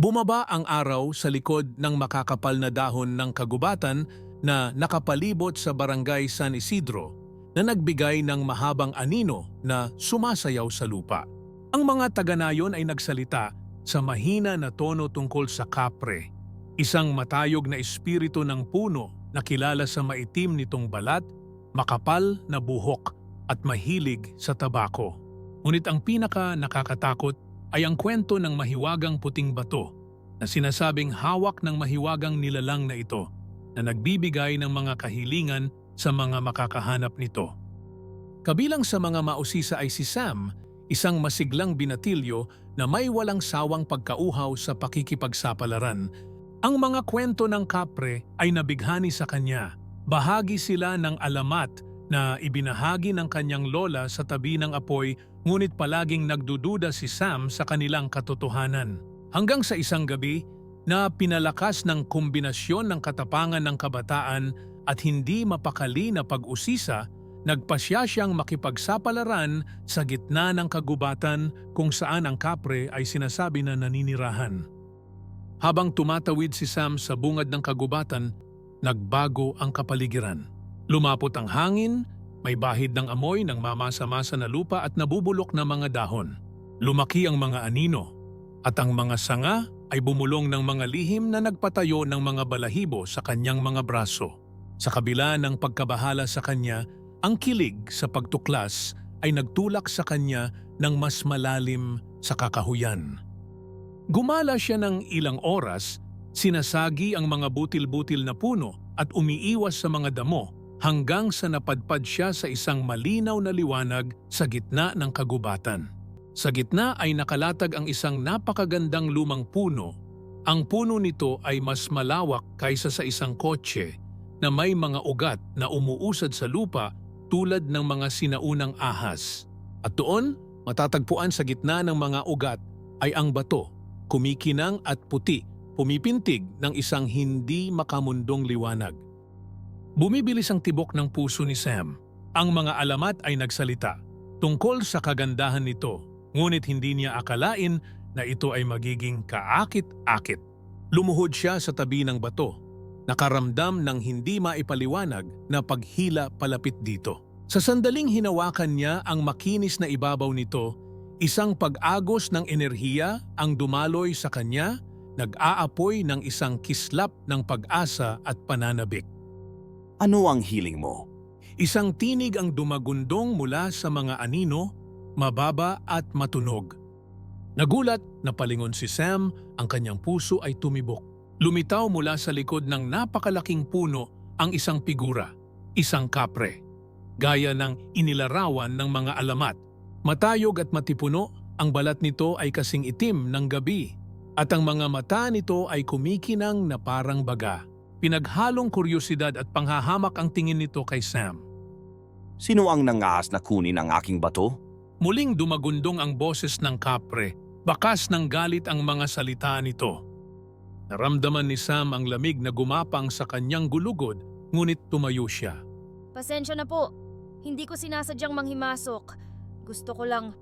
Bumaba ang araw sa likod ng makakapal na dahon ng kagubatan na nakapalibot sa barangay San Isidro na nagbigay ng mahabang anino na sumasayaw sa lupa. Ang mga taga-nayon ay nagsalita sa mahina na tono tungkol sa kapre, isang matayog na espiritu ng puno na kilala sa maitim nitong balat, makapal na buhok at mahilig sa tabako. Ngunit ang pinaka nakakatakot ay ang kwento ng mahiwagang puting bato na sinasabing hawak ng mahiwagang nilalang na ito na nagbibigay ng mga kahilingan sa mga makakahanap nito. Kabilang sa mga mausisa ay si Sam, isang masiglang binatilyo na may walang sawang pagkauhaw sa pakikipagsapalaran. Ang mga kwento ng kapre ay nabighani sa kanya. Bahagi sila ng alamat na ibinahagi ng kanyang lola sa tabi ng apoy ngunit palaging nagdududa si Sam sa kanilang katotohanan. Hanggang sa isang gabi na pinalakas ng kombinasyon ng katapangan ng kabataan at hindi mapakali na pag-usisa, nagpasya siyang makipagsapalaran sa gitna ng kagubatan kung saan ang kapre ay sinasabi na naninirahan. Habang tumatawid si Sam sa bungad ng kagubatan, nagbago ang kapaligiran. Lumapot ang hangin, may bahid ng amoy ng mamasa-masa na lupa at nabubulok na mga dahon. Lumaki ang mga anino, at ang mga sanga ay bumulong ng mga lihim na nagpatayo ng mga balahibo sa kanyang mga braso. Sa kabila ng pagkabahala sa kanya, ang kilig sa pagtuklas ay nagtulak sa kanya ng mas malalim sa kakahuyan. Gumala siya ng ilang oras, sinasagi ang mga butil-butil na puno at umiiwas sa mga damo hanggang sa napadpad siya sa isang malinaw na liwanag sa gitna ng kagubatan. Sa gitna ay nakalatag ang isang napakagandang lumang puno. Ang puno nito ay mas malawak kaysa sa isang kotse na may mga ugat na umuusad sa lupa tulad ng mga sinaunang ahas. At doon, matatagpuan sa gitna ng mga ugat ay ang bato, kumikinang at puti, pumipintig ng isang hindi makamundong liwanag. Bumibilis ang tibok ng puso ni Sam. Ang mga alamat ay nagsalita tungkol sa kagandahan nito, ngunit hindi niya akalain na ito ay magiging kaakit-akit. Lumuhod siya sa tabi ng bato, nakaramdam ng hindi maipaliwanag na paghila palapit dito. Sa sandaling hinawakan niya ang makinis na ibabaw nito, isang pag-agos ng enerhiya ang dumaloy sa kanya, nag-aapoy ng isang kislap ng pag-asa at pananabik. Ano ang hiling mo? Isang tinig ang dumagundong mula sa mga anino, mababa at matunog. Nagulat na palingon si Sam, ang kanyang puso ay tumibok. Lumitaw mula sa likod ng napakalaking puno ang isang figura, isang kapre. Gaya ng inilarawan ng mga alamat. Matayog at matipuno, ang balat nito ay kasing itim ng gabi at ang mga mata nito ay kumikinang na parang baga. Pinaghalong kuryosidad at panghahamak ang tingin nito kay Sam. Sino ang nangaas na kunin ang aking bato? Muling dumagundong ang boses ng kapre, bakas ng galit ang mga salita nito. Naramdaman ni Sam ang lamig na gumapang sa kanyang gulugod, ngunit tumayo siya. Pasensya na po. Hindi ko sinasadyang manghimasok. Gusto ko lang,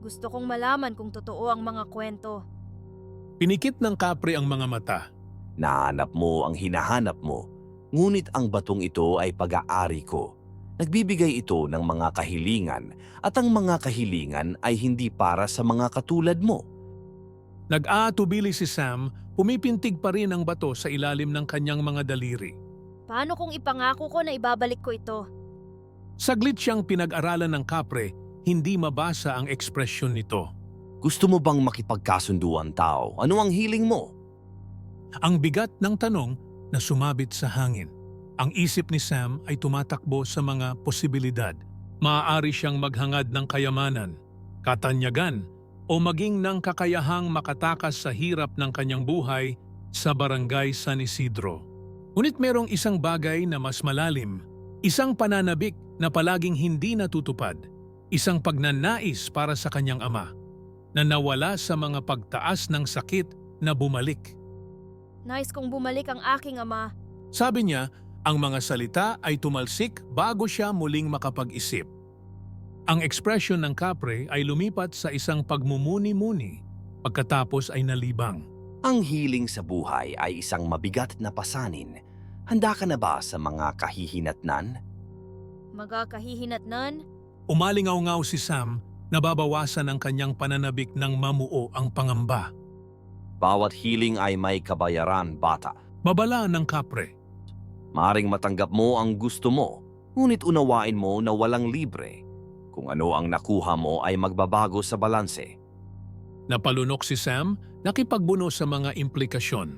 gusto kong malaman kung totoo ang mga kwento. Pinikit ng kapre ang mga mata. Nahanap mo ang hinahanap mo, ngunit ang batong ito ay pag-aari ko. Nagbibigay ito ng mga kahilingan at ang mga kahilingan ay hindi para sa mga katulad mo. Nag-aatubili si Sam, pumipintig pa rin ang bato sa ilalim ng kanyang mga daliri. Paano kung ipangako ko na ibabalik ko ito? Saglit siyang pinag-aralan ng kapre, hindi mabasa ang ekspresyon nito. Gusto mo bang makipagkasunduan tao? Ano ang hiling mo? Ang bigat ng tanong na sumabit sa hangin. Ang isip ni Sam ay tumatakbo sa mga posibilidad. Maaari siyang maghangad ng kayamanan, katanyagan, o maging ng kakayahang makatakas sa hirap ng kanyang buhay sa barangay San Isidro. Ngunit merong isang bagay na mas malalim, isang pananabik na palaging hindi natutupad, isang pagnanais para sa kanyang ama, na nawala sa mga pagtaas ng sakit na bumalik. Nice kong bumalik ang aking ama. Sabi niya, ang mga salita ay tumalsik bago siya muling makapag-isip. Ang ekspresyon ng kapre ay lumipat sa isang pagmumuni-muni, pagkatapos ay nalibang. Ang hiling sa buhay ay isang mabigat na pasanin. Handa ka na ba sa mga kahihinatnan? Magkakahihinatnan? Umalingaw-ngaw si Sam, nababawasan ang kanyang pananabik ng mamuo ang pangamba. Bawat hiling ay may kabayaran, bata. Babala ng kapre. Maring matanggap mo ang gusto mo, ngunit unawain mo na walang libre. Kung ano ang nakuha mo ay magbabago sa balanse. Napalunok si Sam, nakipagbuno sa mga implikasyon.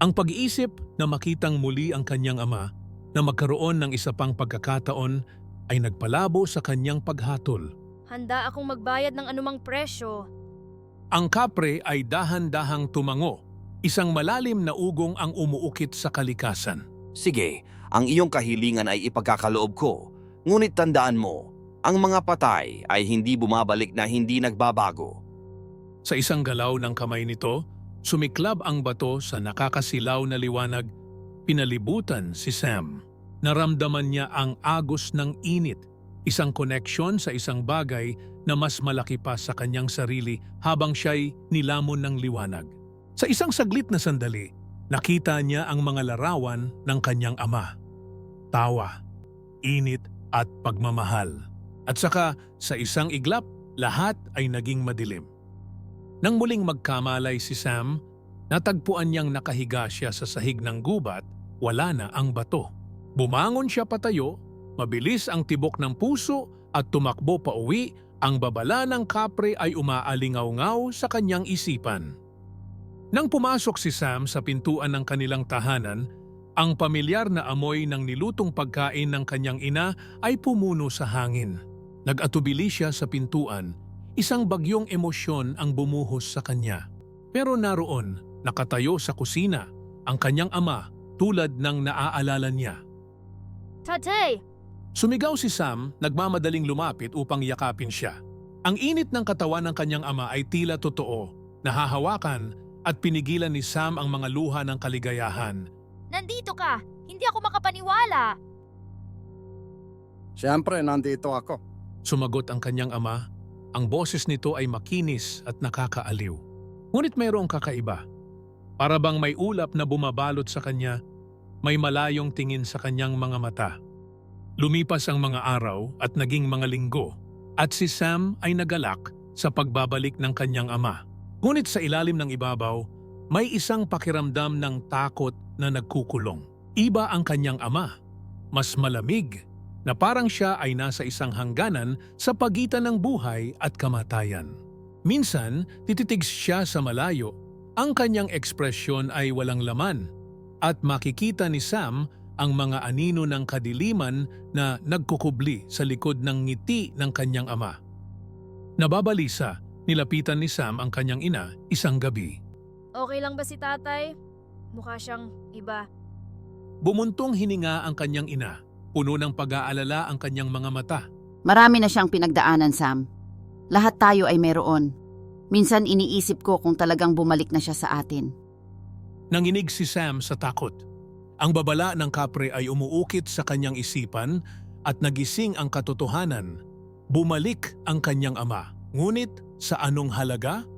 Ang pag-iisip na makitang muli ang kanyang ama na magkaroon ng isa pang pagkakataon ay nagpalabo sa kanyang paghatol. Handa akong magbayad ng anumang presyo. Ang kapre ay dahan-dahang tumango, isang malalim na ugong ang umuukit sa kalikasan. Sige, ang iyong kahilingan ay ipagkakaloob ko. Ngunit tandaan mo, ang mga patay ay hindi bumabalik na hindi nagbabago. Sa isang galaw ng kamay nito, sumiklab ang bato sa nakakasilaw na liwanag. Pinalibutan si Sam. Naramdaman niya ang agos ng init, isang koneksyon sa isang bagay na mas malaki pa sa kanyang sarili habang siya'y nilamon ng liwanag. Sa isang saglit na sandali, nakita niya ang mga larawan ng kanyang ama. Tawa, init at pagmamahal. At saka sa isang iglap, lahat ay naging madilim. Nang muling magkamalay si Sam, natagpuan niyang nakahiga siya sa sahig ng gubat, wala na ang bato. Bumangon siya patayo, mabilis ang tibok ng puso at tumakbo pa uwi, ang babala ng kapre ay umaalingaw-ngaw sa kanyang isipan. Nang pumasok si Sam sa pintuan ng kanilang tahanan, ang pamilyar na amoy ng nilutong pagkain ng kanyang ina ay pumuno sa hangin. Nag-atubili siya sa pintuan, isang bagyong emosyon ang bumuhos sa kanya. Pero naroon, nakatayo sa kusina, ang kanyang ama tulad ng naaalala niya. Tatay! Sumigaw si Sam, nagmamadaling lumapit upang yakapin siya. Ang init ng katawan ng kanyang ama ay tila totoo, nahahawakan at pinigilan ni Sam ang mga luha ng kaligayahan. Nandito ka! Hindi ako makapaniwala! Siyempre, nandito ako. Sumagot ang kanyang ama, ang boses nito ay makinis at nakakaaliw. Ngunit mayroong kakaiba. Para bang may ulap na bumabalot sa kanya, may malayong tingin sa kanyang mga mata. Lumipas ang mga araw at naging mga linggo, at si Sam ay nagalak sa pagbabalik ng kanyang ama. Ngunit sa ilalim ng ibabaw, may isang pakiramdam ng takot na nagkukulong. Iba ang kanyang ama, mas malamig na parang siya ay nasa isang hangganan sa pagitan ng buhay at kamatayan. Minsan, tititig siya sa malayo. Ang kanyang ekspresyon ay walang laman at makikita ni Sam ang mga anino ng kadiliman na nagkukubli sa likod ng ngiti ng kanyang ama. Nababalisa, nilapitan ni Sam ang kanyang ina isang gabi. Okay lang ba si tatay? Mukha siyang iba. Bumuntong hininga ang kanyang ina, puno ng pag-aalala ang kanyang mga mata. Marami na siyang pinagdaanan, Sam. Lahat tayo ay meron. Minsan iniisip ko kung talagang bumalik na siya sa atin. Nanginig si Sam sa takot. Ang babala ng kapre ay umuukit sa kanyang isipan at nagising ang katotohanan. Bumalik ang kanyang ama. Ngunit sa anong halaga?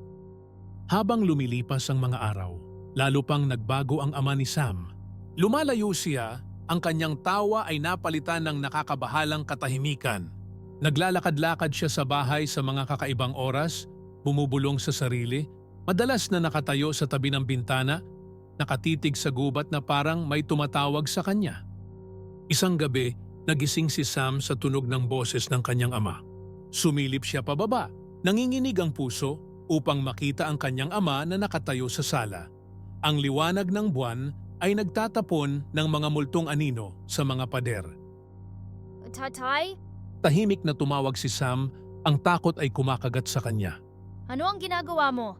Habang lumilipas ang mga araw, lalo pang nagbago ang ama ni Sam. Lumalayo siya, ang kanyang tawa ay napalitan ng nakakabahalang katahimikan. Naglalakad-lakad siya sa bahay sa mga kakaibang oras, bumubulong sa sarili, madalas na nakatayo sa tabi ng bintana nakatitig sa gubat na parang may tumatawag sa kanya. Isang gabi, nagising si Sam sa tunog ng boses ng kanyang ama. Sumilip siya pababa, nanginginig ang puso upang makita ang kanyang ama na nakatayo sa sala. Ang liwanag ng buwan ay nagtatapon ng mga multong anino sa mga pader. Tatay? Tahimik na tumawag si Sam, ang takot ay kumakagat sa kanya. Ano ang ginagawa mo?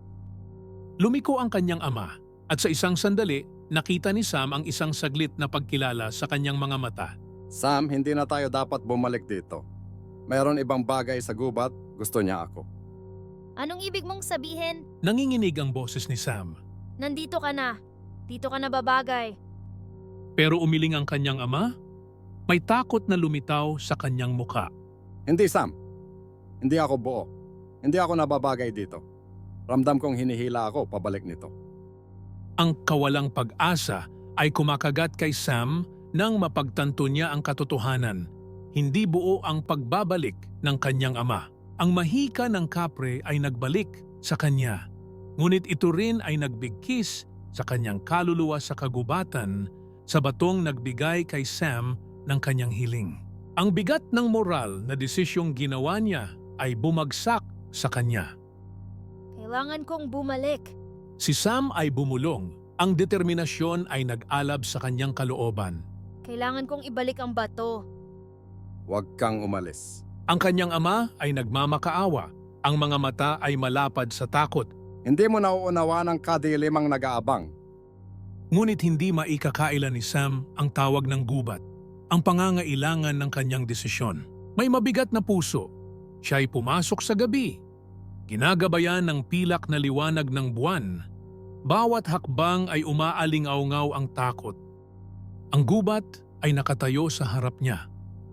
Lumiko ang kanyang ama at sa isang sandali, nakita ni Sam ang isang saglit na pagkilala sa kanyang mga mata. Sam, hindi na tayo dapat bumalik dito. Mayroon ibang bagay sa gubat, gusto niya ako. Anong ibig mong sabihin? Nanginginig ang boses ni Sam. Nandito ka na. Dito ka na babagay. Pero umiling ang kanyang ama? May takot na lumitaw sa kanyang muka. Hindi, Sam. Hindi ako buo. Hindi ako nababagay dito. Ramdam kong hinihila ako pabalik nito. Ang kawalang pag-asa ay kumakagat kay Sam nang mapagtanto niya ang katotohanan. Hindi buo ang pagbabalik ng kanyang ama. Ang mahika ng kapre ay nagbalik sa kanya. Ngunit ito rin ay nagbigkis sa kanyang kaluluwa sa kagubatan sa batong nagbigay kay Sam ng kanyang hiling. Ang bigat ng moral na desisyong ginawa niya ay bumagsak sa kanya. Kailangan kong bumalik. Si Sam ay bumulong. Ang determinasyon ay nag-alab sa kanyang kalooban. Kailangan kong ibalik ang bato. Huwag kang umalis. Ang kanyang ama ay nagmamakaawa. Ang mga mata ay malapad sa takot. Hindi mo nauunawa ng kadilimang nag-aabang. Ngunit hindi maikakailan ni Sam ang tawag ng gubat, ang pangangailangan ng kanyang desisyon. May mabigat na puso. Siya ay pumasok sa gabi. Ginagabayan ng pilak na liwanag ng buwan. Bawat hakbang ay umaaling-aungaw ang takot. Ang gubat ay nakatayo sa harap niya,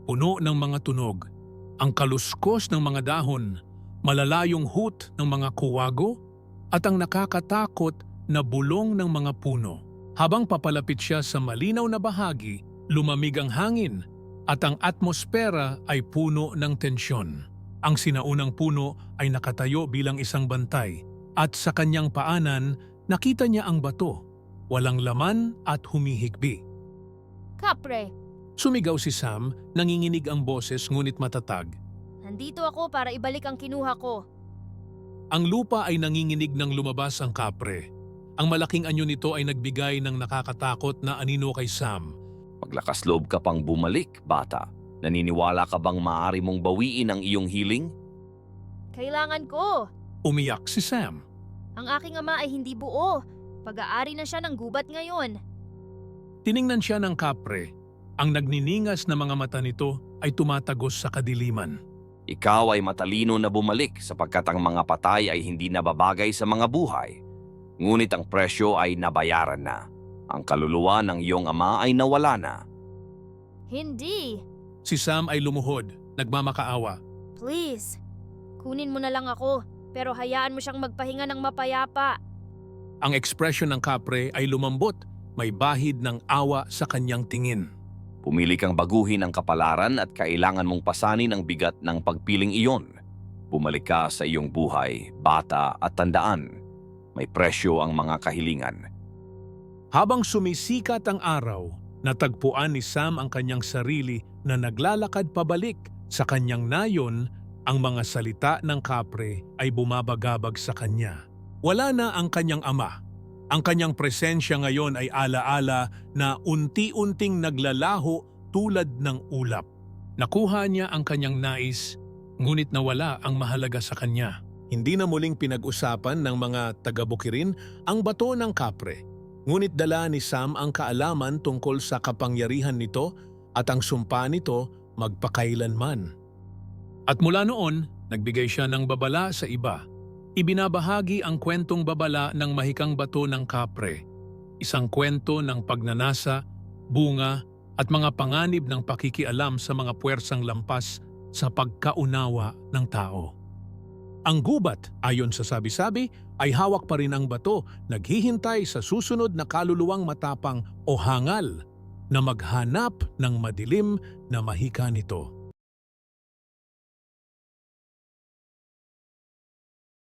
puno ng mga tunog. Ang kaluskos ng mga dahon, malalayong hoot ng mga kuwago, at ang nakakatakot na bulong ng mga puno. Habang papalapit siya sa malinaw na bahagi, lumamig ang hangin at ang atmosfera ay puno ng tensyon. Ang sinaunang puno ay nakatayo bilang isang bantay at sa kanyang paanan nakita niya ang bato, walang laman at humihigbi. Kapre, Sumigaw si Sam, nanginginig ang boses ngunit matatag. nandito ako para ibalik ang kinuha ko. Ang lupa ay nanginginig ng lumabas ang kapre. Ang malaking anyo nito ay nagbigay ng nakakatakot na anino kay Sam. Maglakas loob ka pang bumalik, bata. Naniniwala ka bang maaari mong bawiin ang iyong healing? Kailangan ko. Umiyak si Sam. Ang aking ama ay hindi buo. Pag-aari na siya ng gubat ngayon. Tiningnan siya ng kapre. Ang nagniningas na mga mata nito ay tumatagos sa kadiliman. Ikaw ay matalino na bumalik sapagkat ang mga patay ay hindi nababagay sa mga buhay. Ngunit ang presyo ay nabayaran na. Ang kaluluwa ng iyong ama ay nawala na. Hindi. Si Sam ay lumuhod, nagmamakaawa. Please. Kunin mo na lang ako. Pero hayaan mo siyang magpahinga ng mapayapa. Ang ekspresyon ng kapre ay lumambot, may bahid ng awa sa kanyang tingin. Pumili kang baguhin ang kapalaran at kailangan mong pasanin ang bigat ng pagpiling iyon. Bumalik ka sa iyong buhay, bata at tandaan. May presyo ang mga kahilingan. Habang sumisikat ang araw, natagpuan ni Sam ang kanyang sarili na naglalakad pabalik sa kanyang nayon ang mga salita ng kapre ay bumabagabag sa kanya. Wala na ang kanyang ama. Ang kanyang presensya ngayon ay alaala na unti-unting naglalaho tulad ng ulap. Nakuha niya ang kanyang nais, ngunit nawala ang mahalaga sa kanya. Hindi na muling pinag-usapan ng mga taga-bukirin ang bato ng kapre. Ngunit dala ni Sam ang kaalaman tungkol sa kapangyarihan nito at ang sumpa nito magpakailanman. At mula noon, nagbigay siya ng babala sa iba. Ibinabahagi ang kwentong babala ng mahikang bato ng kapre, isang kwento ng pagnanasa, bunga at mga panganib ng pakikialam sa mga puwersang lampas sa pagkaunawa ng tao. Ang gubat, ayon sa sabi-sabi, ay hawak pa rin ang bato, naghihintay sa susunod na kaluluwang matapang o hangal na maghanap ng madilim na mahika nito.